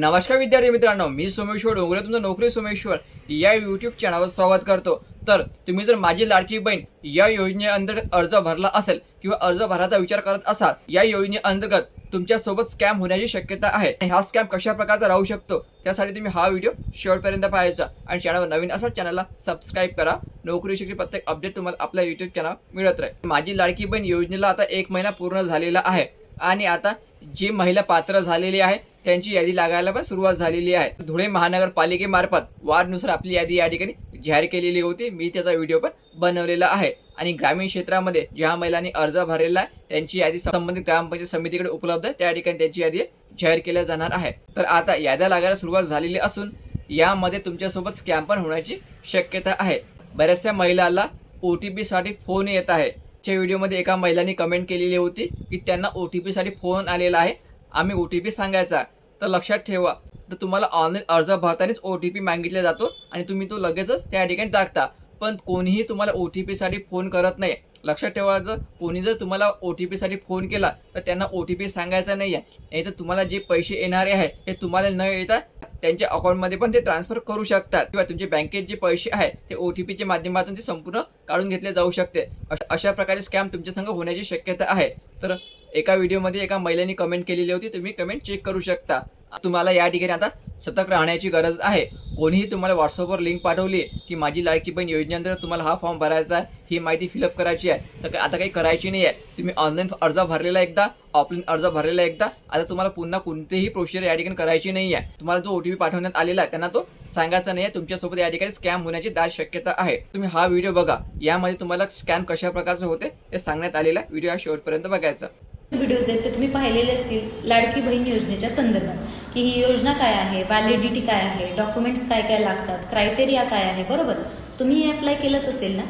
नमस्कार विद्यार्थी मित्रांनो मी सोमेश्वर डोंगरे तुमचं नोकरी सोमेश्वर या यूट्यूब चॅनलवर स्वागत करतो. तर तुम्ही जर माझी लाडकी बहीण या योजनेअंतर्गत अर्ज भरला असेल किंवा अर्ज भरायचा विचार करत असाल या योजनेअंतर्गत तुमच्यासोबत स्कॅम होण्याची शक्यता आहे. आणि हा स्कॅम कशा प्रकारचा राहू शकतो त्यासाठी तुम्ही हा व्हिडिओ शेवटपर्यंत पाहायचा. आणि चॅनलवर नवीन असाल चॅनलला सबस्क्राईब करा. नोकरीविषयी प्रत्येक अपडेट तुम्हाला आपल्या यूट्यूब चॅनल मिळत राहील. माझी लाडकी बहीण योजनेला आता एक महिना पूर्ण झालेला आहे. आणि आता जी महिला पात्र झालेली आहे त्यांची यादी लागायला पण सुरुवात झालेली आहे. धुळे महानगरपालिकेमार्फत वारनुसार आपली यादी या ठिकाणी जाहीर केलेली होती. मी त्याचा व्हिडिओ पण बनवलेला आहे. आणि ग्रामीण क्षेत्रामध्ये ज्या महिलांनी अर्ज भरलेला आहे त्यांची यादी संबंधित ग्रामपंचायत समितीकडे उपलब्ध आहे. त्या ठिकाणी त्यांची यादी जाहीर केल्या जाणार आहे. तर आता याद्या लागायला सुरुवात झालेली असून यामध्ये तुमच्यासोबत स्कॅम पण होण्याची शक्यता आहे. बऱ्याचशा महिलाला ओ टी पीसाठी फोन येत आहे. च्या व्हिडिओमध्ये एका महिलांनी कमेंट केलेली होती की त्यांना ओ टी पीसाठी फोन आलेला आहे. आम्ही ओ टी पी सांगायचा. तर लक्षात ठेवा. तर तुम्हाला ऑनलाईन अर्ज भरतानाच ओ टी पी मागितला जातो आणि तुम्ही तो लगेचच त्या ठिकाणी टाकता. पण कोणीही तुम्हाला ओ टी पीसाठी फोन करत नाही. लक्षात ठेवा जर कोणी जर तुम्हाला ओ टी पीसाठी फोन केला तर त्यांना ओ टी पी सांगायचा नाही आहे नाही तर तुम्हाला जे पैसे येणारे आहे ते तुम्हाला न येता त्यांच्या अकाउंटमध्ये पण ते ट्रान्सफर करू शकतात. किंवा तुमचे बँकेत जे पैसे आहे ते ओ टी पीच्या माध्यमातून ते संपूर्ण काढून घेतले जाऊ शकते. अशा प्रकारे स्कॅम तुमच्या संग होण्याची शक्यता आहे. तर एका व्हिडिओमध्ये एका महिलेने कमेंट केलेली होती तुम्ही कमेंट चेक करू शकता. तुम्हाला या ठिकाणी आता सतर्क राहण्याची गरज आहे. कोणीही तुम्हाला व्हॉट्सअपवर लिंक पाठवली की माझी लाडकी बहीण योजनेअंतर्गत तुम्हाला हा फॉर्म भरायचा आहे ही माहिती फिलअप करायची आहे. तर आता काही करायची नाही आहे तुम्ही ऑनलाईन अर्ज भरलेला एकदा ऑफलाईन अर्ज भरलेला एकदा आता तुम्हाला पुन्हा कोणतीही प्रोसिजर या ठिकाणी करायची नाही आहे तुम्हाला जो ओटीपी पाठवण्यात आलेला आहे त्यांना तो सांगायचा नाही आहे तुमच्यासोबत या ठिकाणी स्कॅम होण्याची दाट शक्यता आहे. तुम्ही हा व्हिडिओ बघा. यामध्ये तुम्हाला स्कॅम कशा प्रकारचं होते ते सांगण्यात आलेला आहे. व्हिडिओ हा शेवटपर्यंत बघायचा. व्हिडिओज आहेत ते तुम्ही पाहिलेले असतील लाडकी बहीण योजनेच्या संदर्भात. की ही योजना काय आहे व्हॅलिडिटी काय आहे डॉक्युमेंट्स काय काय लागतात क्रायटेरिया काय आहे बरोबर? तुम्ही हे अप्लाय केलंच असेल ना?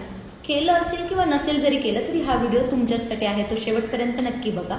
केलं असेल किंवा नसेल जरी केलं तरी हा व्हिडिओ तुमच्यासाठी आहे तो शेवटपर्यंत नक्की बघा.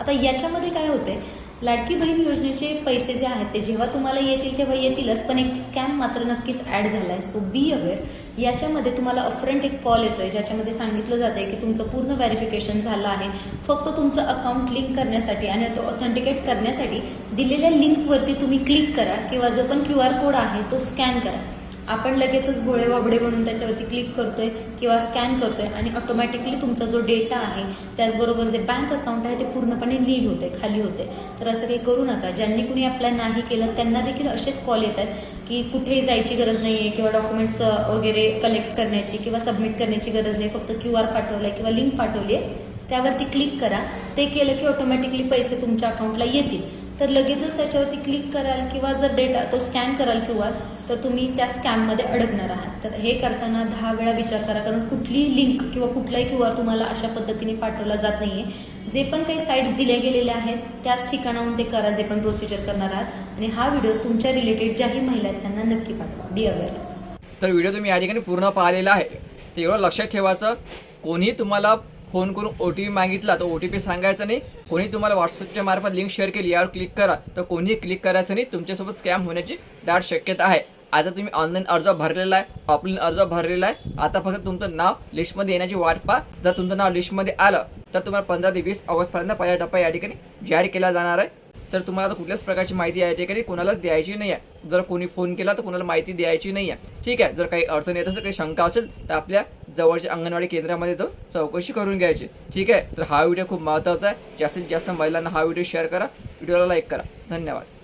आता याच्यामध्ये काय होते लाडकी बहीण योजनेचे पैसे जे आहेत ते जेव्हा तुम्हाला येतील तेव्हा येतीलच पण एक स्कॅम मात्र नक्कीच ऍड झालाय. सो बी अवेअर याच्यामध्ये तुम्हाला अफ्रंट एक कॉल येतोय ज्याच्यामध्ये सांगितलं जातंय की तुमचं पूर्ण व्हेरिफिकेशन झालं आहे. फक्त तुमचं अकाउंट लिंक करण्यासाठी आणि तो ऑथेंटिकेट करण्यासाठी दिलेल्या लिंकवरती तुम्ही क्लिक करा किंवा जो पण क्यू आर कोड आहे तो स्कॅन करा. आपण लगेचच भोळे वाबडे म्हणून त्याच्यावरती क्लिक करतोय किंवा स्कॅन करतोय आणि ऑटोमॅटिकली तुमचा जो डेटा आहे त्याचबरोबर जे बँक अकाउंट आहे ते पूर्णपणे लीड होते खाली होते. तर असं काही करू नका. ज्यांनी कुणी अप्लाय नाही केलं त्यांना देखील असेच कॉल येत आहेत की कुठेही जायची गरज नाही आहे किंवा डॉक्युमेंट्स वगैरे कलेक्ट करण्याची किंवा सबमिट करण्याची गरज नाही फक्त क्यू आर पाठवलाय किंवा लिंक पाठवली आहे त्यावरती क्लिक करा. ते केलं की ऑटोमॅटिकली पैसे तुमच्या अकाउंटला येतील. तर लगेचच त्याच्यावरती क्लिक कराल किंवा जर डेटा तो स्कॅन कराल क्यू आर तर तुम्ही त्या स्कॅममध्ये अडकणार आहात. तर हे करताना दहा वेळा विचार करा कारण कुठलीही लिंक किंवा कुठलाही क्यू आर तुम्हाला अशा पद्धतीने पाठवला जात नाहीये. जे पण काही साईट्स दिल्या गेलेल्या आहेत त्याच ठिकाणाहून ते करा जे पण प्रोसिजर करणार आहात. आणि हा व्हिडिओ तुमच्या रिलेटेड ज्याही महिला आहेत त्यांना नक्की पाठवा. बी अवेअर तर व्हिडिओ तुम्ही या ठिकाणी पूर्ण पाहिलेला आहे. तर एवढं लक्षात ठेवायचं कोणी तुम्हाला फोन करून ओ टी पी मागितला तर ओ टी पी सांगायचं नाही. कोणी तुम्हाला व्हॉट्सअपच्या मार्फत लिंक शेअर केली यावर क्लिक करा. तर कोणीही क्लिक करायचं नाही तुमच्यासोबत स्कॅम होण्याची दाट शक्यता आहे. आता तुम्ही ऑनलाईन अर्ज भरलेला आहे ऑफलाईन अर्ज भरलेला आहे. आता फक्त तुमचं नाव लिस्टमध्ये येण्याची वाट पहा. जर तुमचं नाव लिस्टमध्ये आलं तर तुम्हाला पंधरा ते वीस ऑगस्टपर्यंत पहिला टप्पा या ठिकाणी जाहीर केला जाणार आहे. तर तुम्हाला आता कुठल्याच प्रकारची माहिती या ठिकाणी कोणालाच द्यायची नाही आहे. जर कोणी फोन केला तर कोणाला माहिती द्यायची नाही आहे. ठीक आहे जर काही अडचण येत असेल काही शंका असेल तर आपल्या जवळच्या अंगणवाडी केंद्रामध्ये जाऊन चौकशी करून घ्यायची. ठीक आहे? तर हा व्हिडिओ खूप महत्त्वाचा आहे. जास्तीत जास्त महिलांना हा व्हिडिओ शेअर करा. व्हिडिओला लाईक करा. धन्यवाद.